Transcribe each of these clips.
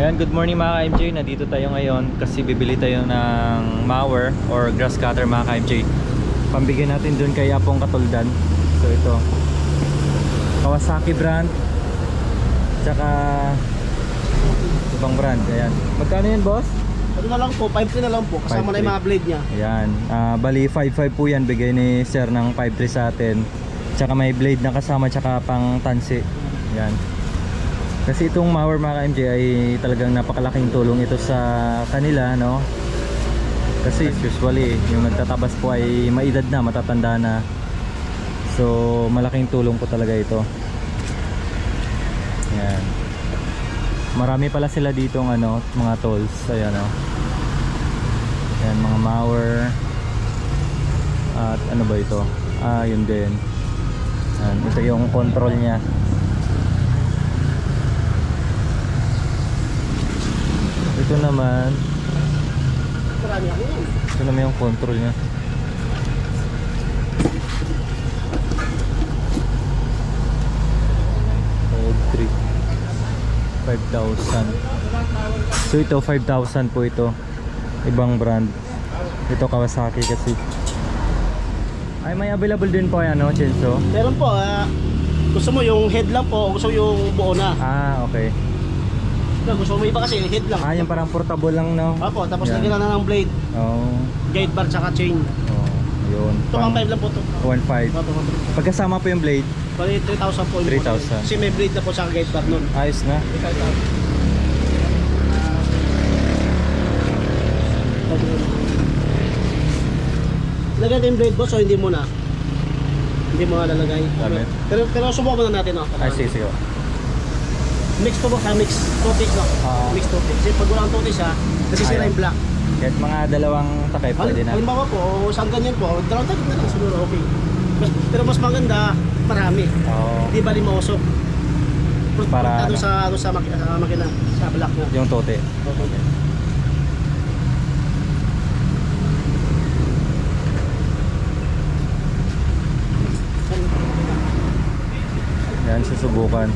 Ayan, good morning mga ka-MJ. Nandito tayo ngayon kasi bibili tayo ng mower or grass cutter mga ka-MJ. Pambigyan natin dun kay Apong Katuldan. So ito. Kawasaki brand. Tsaka ibang brand. Ayan. Magkano yan boss? Ano na lang po, 5 na lang po, kasama na 5-3. yung mga blade niya. Ayan. Ah, bali 5.5 po yan. Bigay ni sir ng 5.3 sa atin. Tsaka may blade na kasama tsaka pang tansi. Ayan. Kasi itong mower mga ka-MJ ay talagang napakalaking tulong ito sa kanila, no? Kasi usually yung nagtatabas po ay maedad na, matatanda na. So malaking tulong po talaga ito. Ayan. Marami pala sila dito ano, mga tools. Ayan oh. Ayan, mga mower. At ano ba ito? Ah, yun din. Ayan, ito yung control niya. Ito naman, ito naman yung control niya. Three. 5,000 So ito 5,000 po ito Ibang brand Ito Kawasaki kasi Ay may available din po yan no Chenso Meron po, ah, gusto mo yung head lang po, gusto mo yung buo na. Ah okay Ito, gusto mo iba kasi head lang. Ah yung parang portable lang no Opo, tapos Yan. lagyan na ng blade, Oh, guide bar, tsaka chain. oh Yun Ito ang 5 lang po to. 1.5 Opo, opo. Pagkasama po yung blade Bali 3,000 po. yung 3,000. Kasi may blade na po sa guide bar nun. Ayos na Lagyan natin yung blade boss o hindi mo na? Hindi mo na lalagay. Dami. Pero, pero subukan muna natin. Oh. Ay sige sige Mix to boss ha, mix. Totis no? Ah. mix totis. Kasi pag walang totis ha, kasi sira Ayaw. yung black. Kahit mga dalawang takay pwede na Halimbawa po, o isang ganyan po, dalawang takip na lang siguro okay. Mas, pero mas maganda, marami. Oo Di ba rin mausok? Para Para ano? sa, ano, sa, makina, sa makina, sa black na. Yung tote Okay. Yan susubukan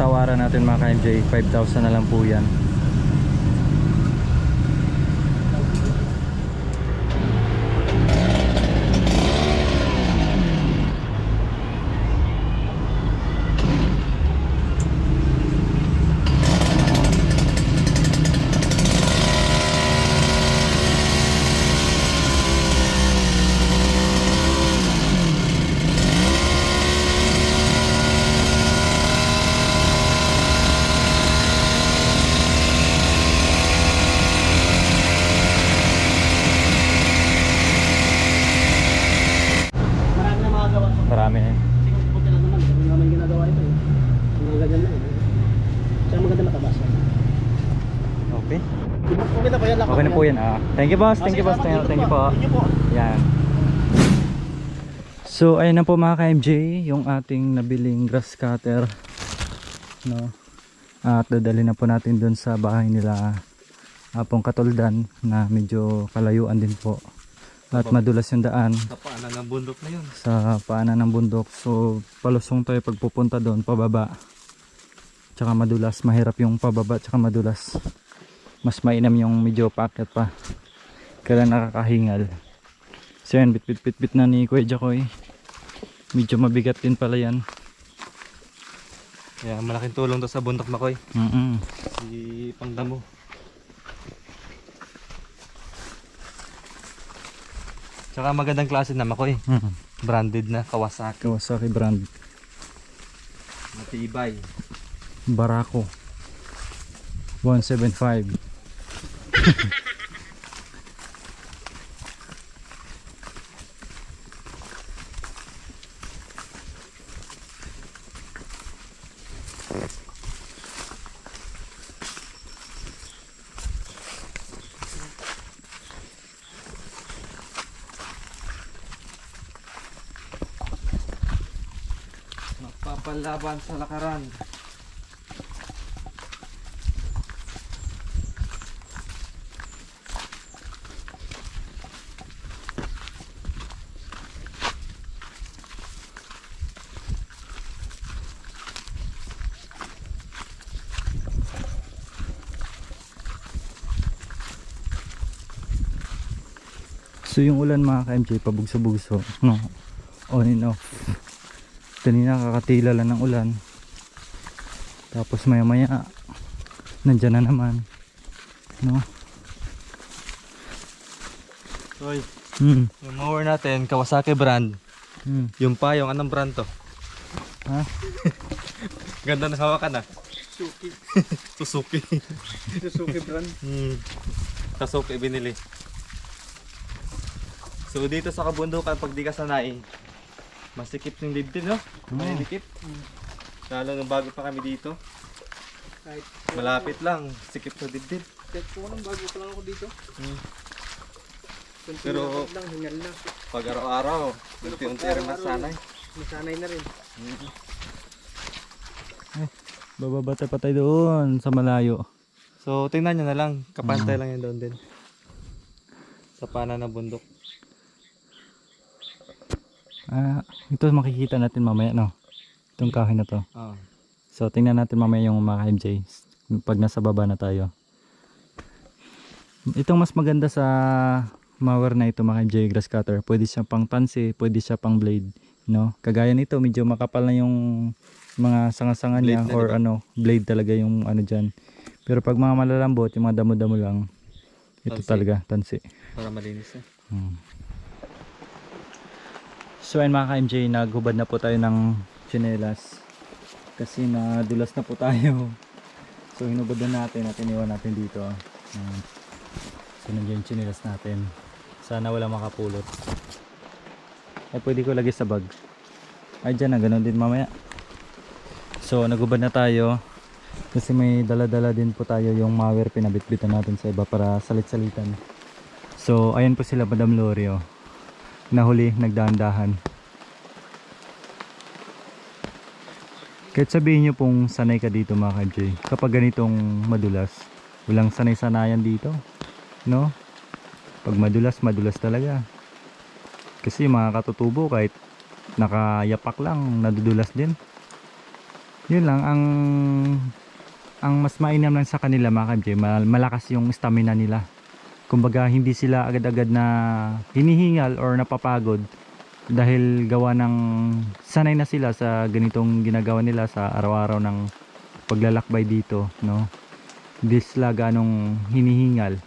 So natawaran natin mga ka-MJ 5,000 na lang po yan Marami na mga na buti lang naman. Hindi naman ginagawa ito eh. Mga ganyan lang eh. Kaya maganda matabas. Okay Okay na po yan. Okay na po yan ah. Thank you boss, thank you boss, thank you, thank you po. Yan. So ayun na po mga ka-MJ, yung ating nabiling grass cutter. No. At dadali na po natin doon sa bahay nila Apong Katuldan na medyo kalayuan din po. At madulas yung daan Sa paanan ng bundok na yun. sa paanan ng bundok. So palusong tayo pagpupunta doon pababa. Tsaka madulas, mahirap yung pababa tsaka madulas. Mas mainam yung medyo paakyat pa. Kaya nakakahingal. So yan, bit bit bit bit na ni Kuya Jacoy. Medyo mabigat din pala yan. Kaya malaking tulong to sa bundok makoy. Mm -mm. Si Pangdamo. Tsaka magandang klase na makoy. Mm. Branded na Kawasaki. Kawasaki brand. Matibay. Barako. 175. panlaban sa lakaran. So yung ulan mga ka-MJ pabugso-bugso. No. On and off. Kanina kakatila lang ng ulan. Tapos maya maya, nandyan na naman. No? Hoy, Hmm. yung mower natin, Kawasaki brand. Hmm. Yung payong, anong brand to? Ha? Ganda ng hawakan ah. Suki. Suzuki. Suzuki brand. Hmm. Suzuki binili. So dito sa kabundukan, pag di ka sanay, masikip ng dibdib, no? Malilikip. Lalo nung bago pa kami dito, Kahit, malapit lang, sikip sa dibdib. kahit kung anong bago pa lang ako dito. Hmm. Kunti Pero- lakad lang, hingal lang. Pag araw-araw, Pero unti-unti rin masanay. Nasanay na rin. Bababa tayo pa tayo doon sa malayo. So tingnan nyo na lang, kapantay lang yan doon din. Sa pana ng bundok. Ah, ito makikita natin mamaya, no? Itong kahoy na to. Ah. So, tingnan natin mamaya yung mga MJ pag nasa baba na tayo. Itong mas maganda sa mower na ito mga MJ grass cutter. Pwede siya pang tansi, pwede siya pang blade. No? Kagaya nito, medyo makapal na yung mga sanga-sanga niya na, or diba? ano, blade talaga yung ano dyan. Pero pag mga malalambot, yung mga damo-damo lang, ito Tansi. talaga, tansi. Para malinis na. Hmm. So ayun mga ka-MJ, naghubad na po tayo ng tsinelas kasi nadulas na po tayo. So hinubad na natin at iniwan natin dito. Ayan. So nandiyan yung tsinelas natin. Sana wala makapulot. Ay pwede ko lagay sa bag. Ay dyan na, ganun din mamaya. So naghubad na tayo. Kasi may dala-dala din po tayo yung mower pinabitbitan natin sa iba para salit-salitan. So, ayan po sila Madam Lorio. Nahuli, nagdahan-dahan. Kahit sabihin nyo pong sanay ka dito mga ka-MJ, kapag ganitong madulas, walang sanay-sanayan dito. No? Pag madulas, madulas talaga. Kasi mga katutubo kahit nakayapak lang, nadudulas din. Yun lang, ang ang mas mainam lang sa kanila mga ka-MJ, mal- malakas yung stamina nila kumbaga hindi sila agad-agad na hinihingal or napapagod dahil gawa ng sanay na sila sa ganitong ginagawa nila sa araw-araw ng paglalakbay dito no? Hindi sila ganong hinihingal.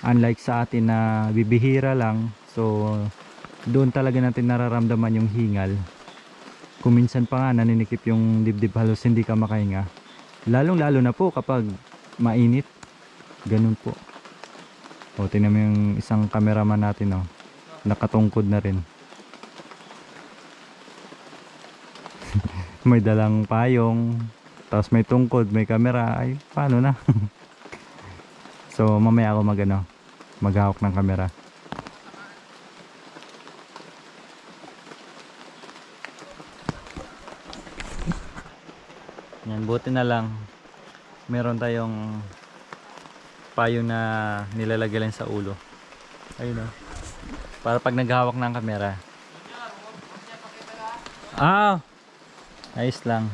Unlike sa atin na bibihira lang so doon talaga natin nararamdaman yung hingal. Kung minsan pa nga naninikip yung dibdib halos hindi ka makahinga. Lalong lalo na po kapag mainit. Ganun po o, tingnan mo yung isang cameraman natin, oh. Nakatungkod na rin. may dalang payong, tapos may tungkod, may camera. Ay, paano na? so, mamaya ako mag, ano, maghawak ng camera. Yan, buti na lang. Meron tayong payo na nilalagay lang sa ulo. Ayun o. Para pag naghawak ng kamera. Ah! Ayos lang.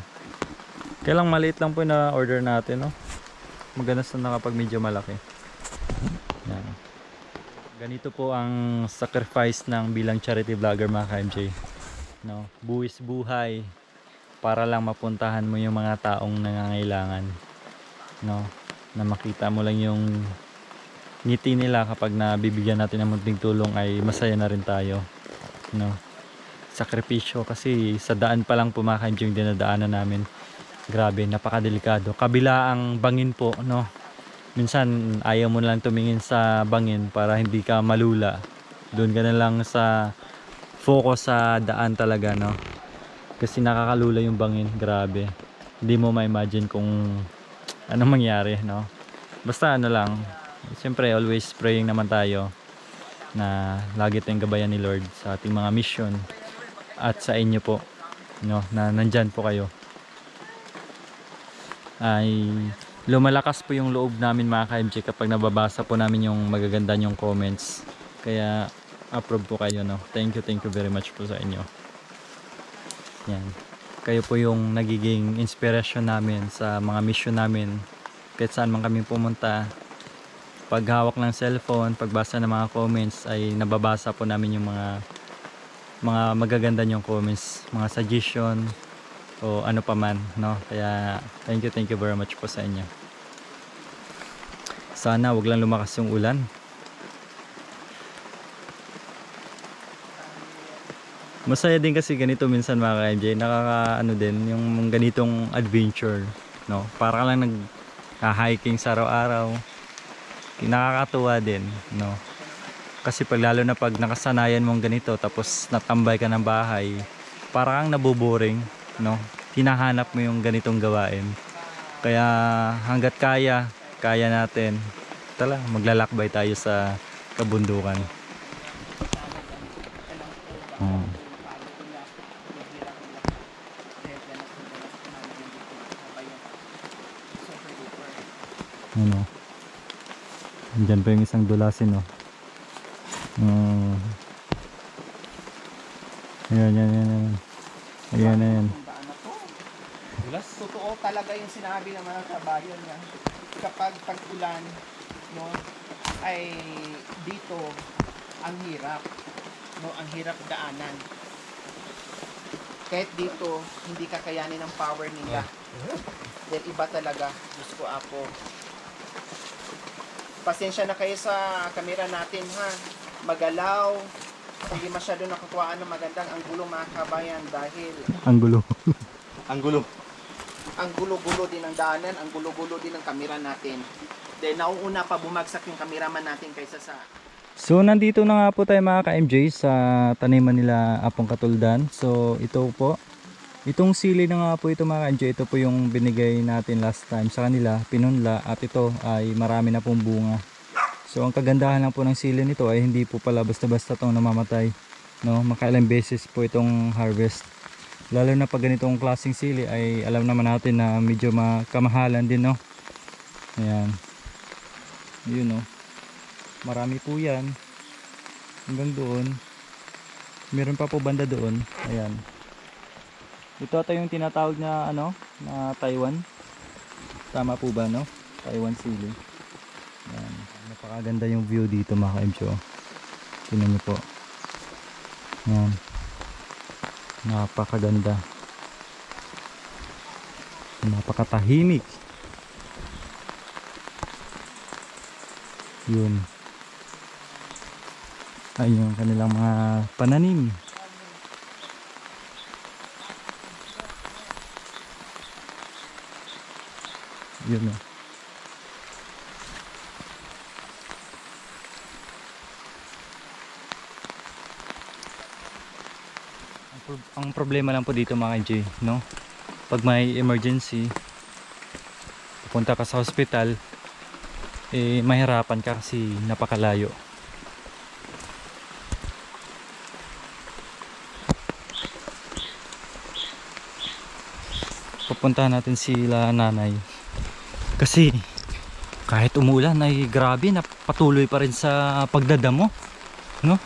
Kailang maliit lang po na-order natin, no? Maganda sa na kapag medyo malaki. Yan. Ganito po ang sacrifice ng bilang charity vlogger mga ka-MJ. No? Buwis buhay para lang mapuntahan mo yung mga taong nangangailangan. No? Na makita mo lang yung ngiti nila kapag nabibigyan natin ng munting tulong ay masaya na rin tayo no? Sakripisyo kasi sa daan pa lang pumakan yung dinadaanan namin. Grabe napakadelikado. Kabila ang bangin po no? Minsan ayaw mo lang tumingin sa bangin para hindi ka malula. Doon ka na lang sa focus sa daan talaga no? Kasi nakakalula yung bangin. Grabe. Hindi mo ma-imagine kung anong mangyari no? Basta ano lang. Siyempre always praying naman tayo na lagi tayong gabayan ni Lord sa ating mga mission at sa inyo po no? Na nandyan po kayo. Ay lumalakas po yung loob namin mga ka-MJ kapag nababasa po namin yung magaganda yung comments. Kaya approve po kayo no? Thank you thank you very much po sa inyo. Yan kayo po yung nagiging inspiration namin sa mga mission namin kahit saan man kami pumunta paghawak ng cellphone, pagbasa ng mga comments ay nababasa po namin yung mga mga magaganda yung comments, mga suggestion o ano pa man, no? Kaya thank you, thank you very much po sa inyo. Sana wag lang lumakas yung ulan. Masaya din kasi ganito minsan mga ka-MJ, nakaka din yung ganitong adventure, no? Para lang nag hiking sa araw-araw. Nakakatuwa din, no? Kasi pag lalo na pag nakasanayan mong ganito tapos natambay ka ng bahay, parang nabuboring, no? Hinahanap mo yung ganitong gawain. Kaya hanggat kaya, kaya natin. Tala, maglalakbay tayo sa kabundukan. Andyan pa yung isang dulasin, no? Oh. Ayan, ayan, ayan, ayan. Ayan, ayan. Bulas? Totoo talaga yung sinabi ng mga kabayan niya. Kapag pag-ulan, no, ay dito ang hirap. No, ang hirap daanan. Kahit dito, hindi kakayanin ng power nila. Then iba talaga, Diyos ko apo. Pasensya na kayo sa kamera natin ha. Magalaw, hindi masyado nakukuhaan ng magandang anggulo mga kabayan dahil Ang gulo. Ang gulo. ang gulo-gulo din ng daanan, ang gulo-gulo din ng kamera natin. Then nauuna pa bumagsak yung kameraman natin kaysa sa So nandito na nga po tayo mga ka-MJ sa taniman nila Apong Katuldan. So ito po, itong sili na nga po ito mga ka-MJ, ito po yung binigay natin last time sa kanila, pinunla at ito ay marami na pong bunga. So ang kagandahan lang po ng sili nito ay hindi po pala basta-basta itong namamatay. No, makailang beses po itong harvest. Lalo na pag ganitong klaseng sili ay alam naman natin na medyo makamahalan din no. Ayan. Yun no. Marami po yan. Hanggang doon. Meron pa po banda doon. Ayan. Ito ata yung tinatawag na ano, na Taiwan. Tama po ba no? Taiwan sili. Ayan. Napakaganda yung view dito mga ka-MCO. Tingnan niyo po. Ayan. Napakaganda. Napakatahimik. Yun. Ayun yung kanilang mga pananim. Yun o. Ang, pro- ang problema lang po dito mga J, no? Pag may emergency, pupunta ka sa hospital, eh mahirapan ka kasi napakalayo. Pupuntahan natin sila nanay. Kasi kahit umulan ay grabe na patuloy pa rin sa pagdadamo. No?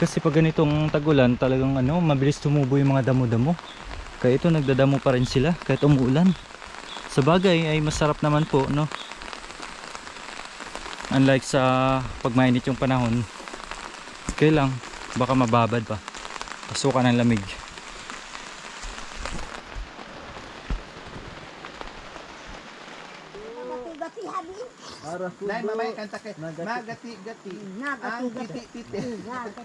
Kasi pag ganitong tagulan talagang ano, mabilis tumubo yung mga damo-damo. Kaya ito nagdadamo pa rin sila kahit umuulan. Sa bagay ay masarap naman po, no? Unlike sa pag mainit yung panahon, okay lang, baka mababad pa. Pasukan ng lamig. Nay, mamaya kanta kay Magati-gati. Ang titi-titi.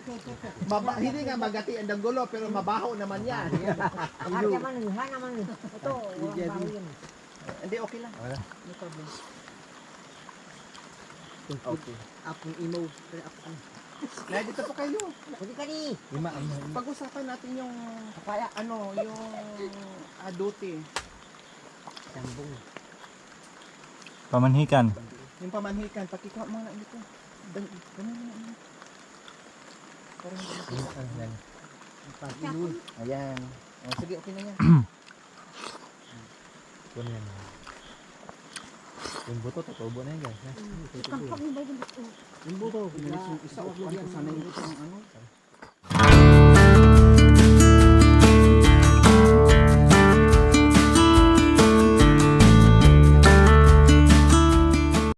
Maba, hindi nga magati ang danggulo pero mabaho naman yan. Harga naman, ha naman. Ito. Hindi okay lang. No problem. Okay. Apong imo. Pero ako, Nay, dito po kayo. Pwede ka ni. Pag-usapan natin yung kaya ano, yung aduti, Sambong. Pamanhikan. Yung pamanhikan, pakikuha mo na dito. Dan, ganun na. Parang hindi makita. Pag-inuwi. Ayan. Oh, sige, okay na yan. Yung buto, tatubo na yan guys. Yung Yung buto, pinalis yung isa o ko sana yung ano.